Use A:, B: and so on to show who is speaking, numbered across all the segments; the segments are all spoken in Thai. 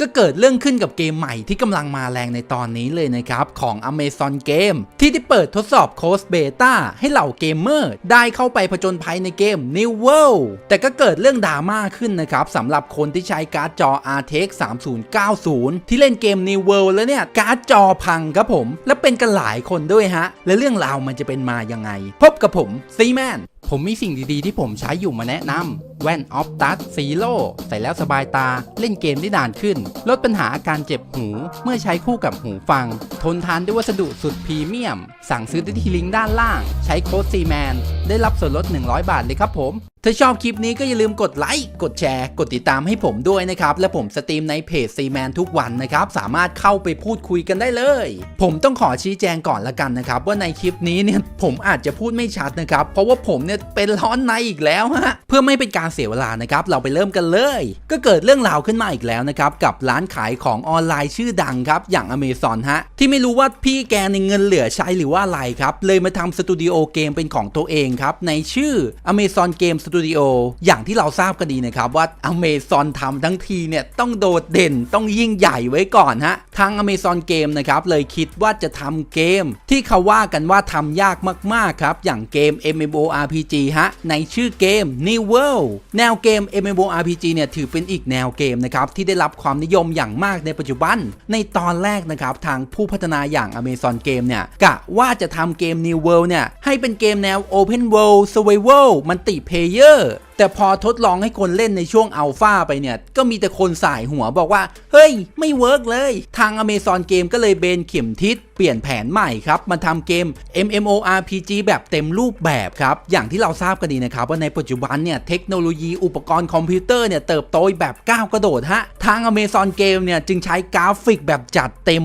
A: ก็เกิดเรื่องขึ้นกับเกมใหม่ที่กำลังมาแรงในตอนนี้เลยนะครับ ของ Amazon Game ที่ได้เปิดทดสอบโค้ดเบต้าให้เหล่าเกมเมอร์ได้เข้าไปผจญภัยในเกม New World แต่ก็เกิดเรื่องดราม่าขึ้นนะครับสำหรับคนที่ใช้การ์ดจอ RTX 3090 ที่เล่นเกม New World แล้วเนี่ยการ์ดจอพังครับผม และเป็นกันหลายคนด้วยฮะ และเรื่องราวมันจะเป็นมายังไง พบกับผมซีแมนผมมีสิ่งดีๆที่ผมใช้อยู่มาแนะนำ แว่นออฟตัสสีโลใส่แล้วสบายตา เล่นเกมได้นานขึ้น ลดปัญหาอาการเจ็บหู เมื่อใช้คู่กับหูฟัง ทนทานด้วยวัสดุสุดพรีเมียม สั่งซื้อได้ที่ลิงก์ด้านล่าง ใช้โค้ดซีแมนได้รับส่วนลด 100 บาทเลยครับผมถ้าชอบคลิปนี้ก็อย่าลืมกดไลค์ กดแชร์ กดติดตามให้ผมด้วยนะครับ และผมสตรีมในเพจซีแมนทุกวันนะครับ สามารถเข้าไปพูดคุยกันได้เลย ผมต้องขอชี้แจงก่อนละกันนะครับ ว่าในคลิปนี้เนี่ยผมอาจจะพูดไม่ชัดนะครับ เพราะว่าผมเนี่ยเป็นร้อนในอีกแล้วฮะ เพื่อไม่เป็นการเสียเวลานะครับ เราไปเริ่มกันเลย ก็เกิดเรื่องราวขึ้นมาอีกแล้วนะครับ กับร้านขายของออนไลน์ชื่อดังครับ อย่าง Amazon ฮะ ที่ไม่รู้ว่าพี่แกในเงินเหลือใช้หรือว่าอะไรครับ เลยมาทำสตูดิโอเกมเป็นของตัวเองครับ ในชื่อ Amazon Game Studio อย่างที่เราทราบกันดีนะครับว่า Amazon ทำทั้งทีเนี่ยต้องโดดเด่นต้องยิ่งใหญ่ไว้ก่อนฮะทาง Amazon Game นะครับเลยคิดว่าจะทำเกม ที่เขาว่ากันว่าทำยากมากๆครับอย่างเกม MMORPG ฮะในชื่อเกม New World แนวเกม MMORPG เนี่ยถือเป็นอีกแนวเกมนะครับที่ได้รับความนิยมอย่างมากในปัจจุบัน ในตอนแรกนะครับทางผู้พัฒนาอย่าง Amazon Game เนี่ยกะว่าจะทำเกม New World เนี่ยให้เป็นเกมแนว Open World Survival Multiplayer อร์ แต่พอทดลองให้คนเล่นในช่วงอัลฟาไปเนี่ย ก็มีแต่คนสายหัวบอกว่า เฮ้ย ไม่เวิร์กเลย ทาง Amazon Game ก็เลยเบนเข็มทิศเปลี่ยนแผนใหม่ครับมาทำเกม MMORPG แบบเต็มรูปแบบครับ อย่างที่เราทราบกันดีนะครับ ว่าในปัจจุบันเนี่ยเทคโนโลยีอุปกรณ์คอมพิวเตอร์เนี่ยเติบโตแบบก้าวกระโดดฮะ ทาง Amazon Game เนี่ยจึงใช้กราฟิกแบบจัดเต็ม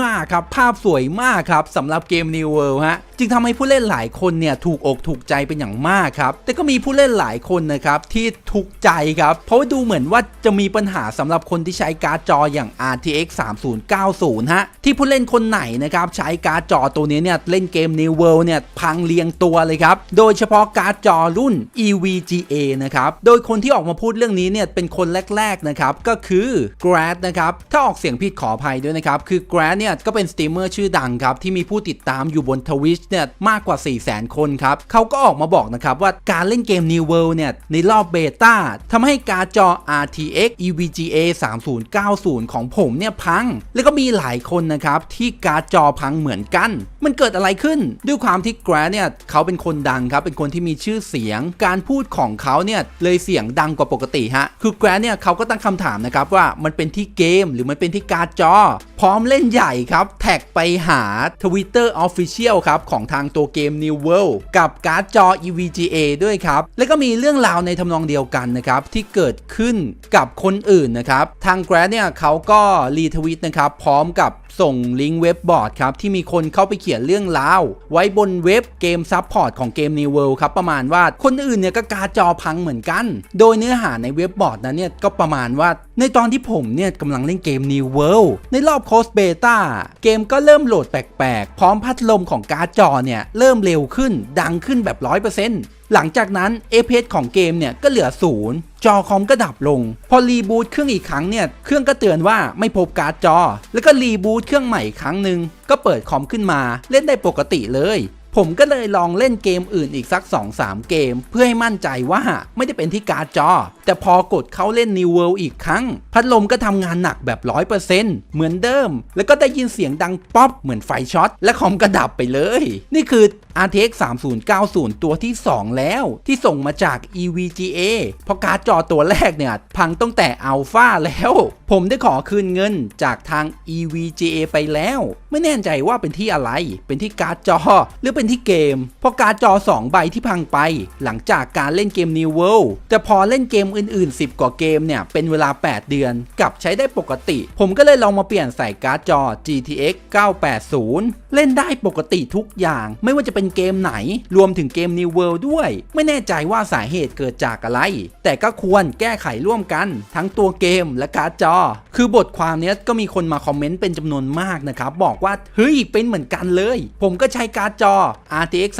A: มากๆครับ ภาพสวยมากครับสำหรับเกม New World ฮะ จึงทำให้ผู้เล่นหลายคนเนี่ยถูกอกถูกใจเป็นอย่างมากครับ แต่ก็มีผู้เล่นหลายคนนะครับที่ทุกใจครับ เพราะว่าดูเหมือนว่าจะมีปัญหาสำหรับคนที่ใช้การ์ดจออย่าง RTX 3090 ฮะ ที่ผู้เล่นคนไหนนะครับใช้การ์ดจอตัวนี้เนี่ยเล่นเกม New World เนี่ยพังเรียงตัวเลยครับ โดยเฉพาะการ์ดจอรุ่น EVGA นะครับ โดยคนที่ออกมาพูดเรื่องนี้เนี่ยเป็นคนแรกๆนะครับก็คือ Grad นะครับถ้าออกเสียงผิดขออภัยด้วยนะครับคือ Grad เนี่ยก็เป็นสตรีมเมอร์ชื่อดังครับที่มีผู้ติดตามอยู่บน Twitch เนี่ยมากกว่า 400,000 คนครับเขาก็ออกมาบอกนะครับว่าการเล่นเกม New World เนี่ยในรอบเบต้าทำให้การ์ดจอ RTX EVGA 3090 ของผมเนี่ยพัง แล้วก็มีหลายคนนะครับที่การ์ดจอพังเหมือนกัน มันเกิดอะไรขึ้น ด้วยความที่ Grad เนี่ยเขาเป็นคนดังครับ เป็นคนที่มีชื่อเสียง การพูดของเขาเนี่ยเลยเสียงดังกว่าปกติฮะ คือ Grad เนี่ยเขาก็ตั้งคำถามนะครับว่ามันเป็นที่เกมหรือมันเป็นที่การ์ดจอพร้อมเล่นใหญ่ครับ แท็กไปหา Twitter Official ครับของทางตัวเกม New World กับการ์ดจอ EVGA ด้วยครับ แล้วก็มีเรื่องราวในทำนองเดียวกันนะครับ ที่เกิดขึ้นกับคนอื่นนะครับ ทางแกรดเนี่ยเขาก็รีทวิตนะครับ พร้อมกับส่งลิงก์เว็บบอร์ดครับที่มีคนเข้าไปเขียนเรื่องราว ไว้บนเว็บเกมซับพอร์ตของเกม New World ครับประมาณว่าคนอื่นเนี่ยก็การ์ดจอพังเหมือนกัน โดยเนื้อหาในเว็บบอร์ดนั้นเนี่ยก็ประมาณว่าในตอนที่ผมเนี่ยกำลังเล่นเกม New World ในรอบโคสเบต้าเกมก็เริ่มโหลดแปลกๆ พร้อมพัดลมของการ์ดจอเนี่ยเริ่มเร็วขึ้นดังขึ้นแบบ 100% หลังจากนั้น FPS ของเกมเนี่ยก็เหลือศูนย์จอคอมก็ดับลง พอรีบูตเครื่องอีกครั้งเนี่ยเครื่องก็เตือนว่าไม่พบการ์ดจอ แล้วก็รีบูตเครื่องใหม่อีกครั้งหนึ่งก็เปิดคอมขึ้นมาเล่นได้ปกติเลย ผมก็เลยลองเล่นเกมอื่นอีกสัก 2-3 เกม เพื่อให้มั่นใจว่าไม่ได้เป็นที่การ์ดจอ แต่พอกดเข้าเล่น New World อีกครั้ง พัดลมก็ทำงานหนักแบบ 100%เหมือนเดิม แล้วก็ได้ยินเสียงดังป๊อปเหมือนไฟช็อต และคอมก็ดับไปเลย นี่คือ RTX 3090 ตัวที่ 2 แล้ว ที่ส่งมาจาก EVGA เพราะการ์ดจอตัวแรกเนี่ย พังตั้งแต่อัลฟาแล้ว ผมได้ขอคืนเงินจากทาง EVGA ไปแล้ว ไม่แน่ใจว่าเป็นที่อะไร เป็นที่การ์ดจอ หรือเป็นที่เกมเพราะการ์ดจอ 2 ใบที่พังไป หลังจากการเล่นเกม New World แต่พอเล่นเกมอื่น ๆ 10 กว่าเกมเนี่ย เป็นเวลา 8 เดือน กลับใช้ได้ปกติ ผมก็เลยลองมาเปลี่ยนใส่การ์ดจอ GTX 980 เล่นได้ปกติทุกอย่าง ไม่ว่าจะเป็นเกมไหน รวมถึงเกม New World ด้วย ไม่แน่ใจว่าสาเหตุเกิดจากอะไร แต่ก็ควรแก้ไขร่วมกัน ทั้งตัวเกมและการ์ดจอ คือบทความเนี้ยก็มีคนมาคอมเมนต์เป็นจำนวนมากนะครับบอกว่าเฮ้ยเป็นเหมือนกันเลย ผมก็ใช้การ์ดจอ RTX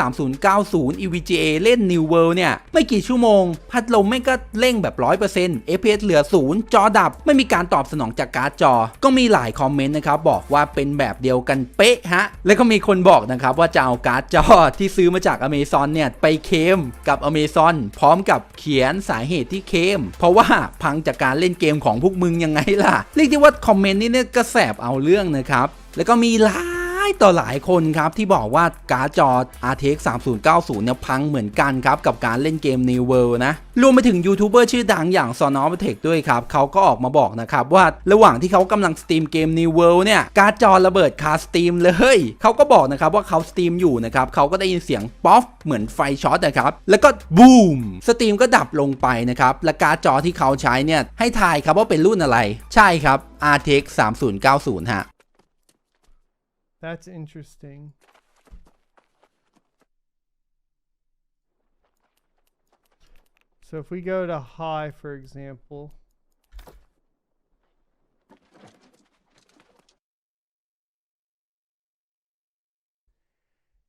A: 3090 EVGA เล่น New World เนี่ย ไม่กี่ชั่วโมง พัดลมแม่ก็เร่งแบบ 100% FPS เหลือ 0 จอดับ ไม่มีการตอบสนองจากการ์ดจอ ก็มีหลายคอมเมนต์นะครับ บอกว่าเป็นแบบเดียวกันเป๊ะฮะ แล้วก็มีคนบอกนะครับ ว่าจะเอาการ์ดจอที่ซื้อมาจาก Amazon เนี่ย ไปเคมกับ Amazon พร้อมกับเขียนสาเหตุที่เคมเพราะว่าพังจากการเล่นเกมของพวกมึงยังไงล่ะเรียกได้ว่าคอมเมนต์นี้เนี่ยก็แสบเอาเรื่องนะครับแล้วก็มีหลา ยต่อหลายคนครับที่บอกว่าการ์ดจอ RTX 3090 เนี่ยพังเหมือนกันครับ กับการเล่นเกม New World นะ รวมไปถึงยูทูบเบอร์ชื่อดังอย่าง s o n o v t e c h ด้วยครับ เขาก็ออกมาบอกนะครับ ว่าระหว่างที่เขากำลังสตรีมเกม New World เนี่ย การ์ดจอระเบิดคาสตรีมเลย เขาก็บอกนะครับว่าเขาสตรีมอยู่นะครับ เขาก็ได้ยินเสียงป๊อฟเหมือนไฟช็อตนะครับ แล้วก็บูมสตรีมก็ดับลงไปนะครับและการ์ดจอที่เขาใช้เนี่ยให้ทายครับว่าเป็นรุ่นอะไร ใช่ครับ RTX 3090 ฮะ
B: That's interesting. So if we go to high, for example,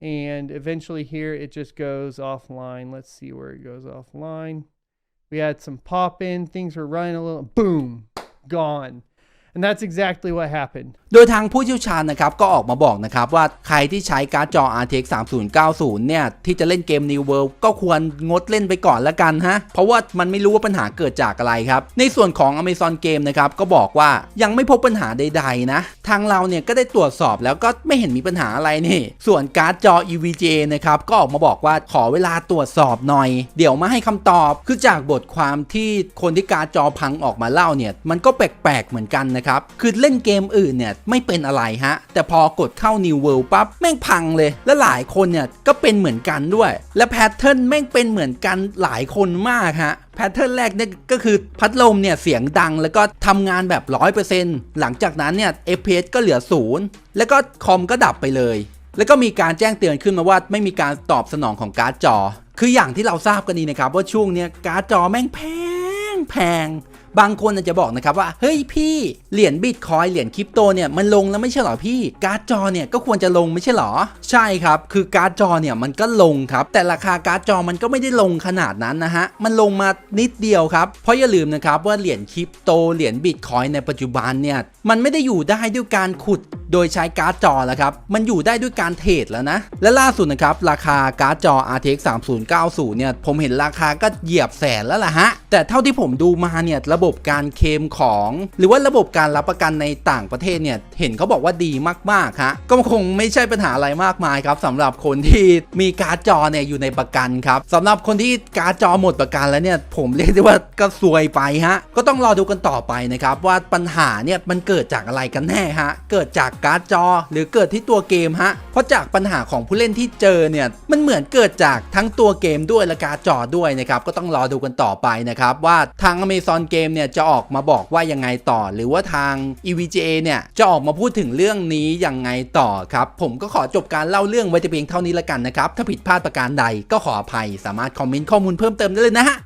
B: and eventually here it just goes offline. Let's see where it goes offline. We had some pop in, things were running a little, boom, gone. And that's exactly what happened.
A: โดยทางผู้เชี่ยวชาญนะครับก็ออกมาบอกนะครับว่าใครที่ใช้การ์ดจอ RTX 3090 เนี่ย ที่จะเล่นเกม New World ก็ควรงดเล่นไปก่อนละกันฮะ เพราะว่ามันไม่รู้ว่าปัญหาเกิดจากอะไรครับ ในส่วนของ Amazon Game นะครับก็บอกว่ายังไม่พบปัญหาใดๆนะ ทางเราเนี่ยก็ได้ตรวจสอบแล้วก็ไม่เห็นมีปัญหาอะไรนี่ ส่วนการ์ดจอ EVGA นะครับก็ออกมาบอกว่าขอเวลาตรวจสอบหน่อย เดี๋ยวมาให้คำตอบคือจากบทความที่คนที่การ์ดจอพังออกมาเล่าเนี่ยมันก็แปลกๆเหมือนกันนะครับ คือเล่นเกมอื่นเนี่ยไม่เป็นอะไรฮะ แต่พอกดเข้า New World ปั๊บแม่งพังเลย และหลายคนเนี่ยก็เป็นเหมือนกันด้วย และแพทเทิร์นแม่งเป็นเหมือนกันหลายคนมากฮะแพทเทิร์นแรกเนี่ยก็คือพัดลมเนี่ยเสียงดังแล้วก็ทำงานแบบ 100%หลังจากนั้นเนี่ย FPS ก็เหลือศูนย์แล้วก็คอมก็ดับไปเลย แล้วก็มีการแจ้งเตือนขึ้นมาว่าไม่มีการตอบสนองของการ์ดจอ คืออย่างที่เราทราบกันดีนะครับว่าช่วงเนี้ยการ์ดจอแม่งแพงแพงบางคนอาจจะบอกนะครับว่าเฮ้ยพี่เหรียญบิตคอยเหรียญคริปโตเนี่ยมันลงแล้วไม่ใช่หรอพี่การ์ดจอเนี่ยก็ควรจะลงไม่ใช่หรอ ใช่ครับ คือการ์ดจอเนี่ยมันก็ลงครับ แต่ราคาการ์ดจอมันก็ไม่ได้ลงขนาดนั้นนะฮะมันลงมานิดเดียวครับเพราะอย่าลืมนะครับว่าเหรียญคริปโตเหรียญบิตคอยในปัจจุบันเนี่ยมันไม่ได้อยู่ได้ด้วยการขุดโดยใช้การ์ดจอแล้วครับ มันอยู่ได้ด้วยการเทรดแล้วนะ และล่าสุดนะครับ ราคาการ์ดจอ RTX 3090 เนี่ย ผมเห็นราคาก็เหยียบแสนแล้วล่ะฮะ แต่เท่าที่ผมดูมาเนี่ยระบบการเคมของ หรือว่าระบบการรับประกันในต่างประเทศเนี่ยเห็นเขาบอกว่าดีมากๆฮะก็คงไม่ใช่ปัญหาอะไรมากมายครับสำหรับคนที่มีการ์ดจอเนี่ยอยู่ในประกันครับสำหรับคนที่การ์ดจอหมดประกันแล้วเนี่ยผมเรียกได้ว่าก็ซวยไปฮะก็ต้องรอดูกันต่อไปนะครับว่าปัญหาเนี่ยมันเกิดจากอะไรกันแน่ฮะเกิดจากการ์ดจอ หรือเกิดที่ตัวเกมฮะเพราะจากปัญหาของผู้เล่นที่เจอเนี่ยมันเหมือนเกิดจากทั้งตัวเกมด้วยและการ์ดจอด้วยนะครับก็ต้องรอดูกันต่อไปนะครับว่าทาง Amazon Game เนี่ยจะออกมาบอกว่ายังไงต่อ หรือว่าทาง EVGA เนี่ยจะออกมาพูดถึงเรื่องนี้ยังไงต่อครับ ผมก็ขอจบการเล่าเรื่องไว้แต่เพียงเท่านี้ละกันนะครับ ถ้าผิดพลาดประการใดก็ขออภัย สามารถคอมเมนต์ข้อมูลเพิ่มเติมได้เลยนะฮะ